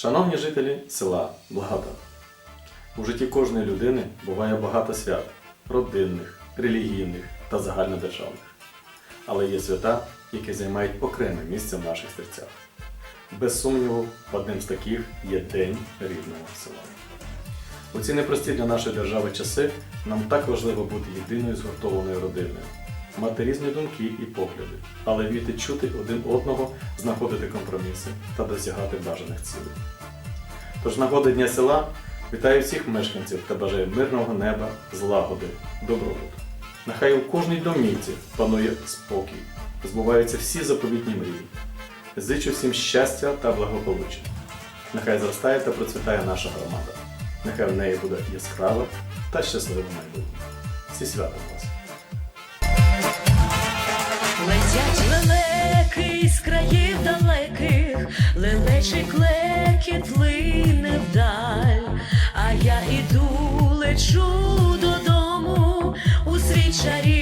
Шановні жителі села Благода, у житті кожної людини буває багато свят родинних, релігійних та загальнодержавних. Але є свята, які займають окреме місце в наших серцях. Без сумніву, одним з таких є День рідного села. У ці непрості для нашої держави часи нам так важливо бути єдиною згуртованою родиною, мати різні думки і погляди, але вміти чути один одного, знаходити компроміси та досягати бажаних цілей. Тож нагоди Дня села вітаю всіх мешканців та бажаю мирного неба, злагоди, добробуту. Нехай у кожній домівці панує спокій, збуваються всі заповітні мрії. Зичу всім щастя та благополуччя. Нехай зростає та процвітає наша громада. Нехай в неї буде яскраве та щасливе майбутнє. Всі свята вас! лелечий клекіт плине вдаль, а я іду, лечу додому у свій чарі.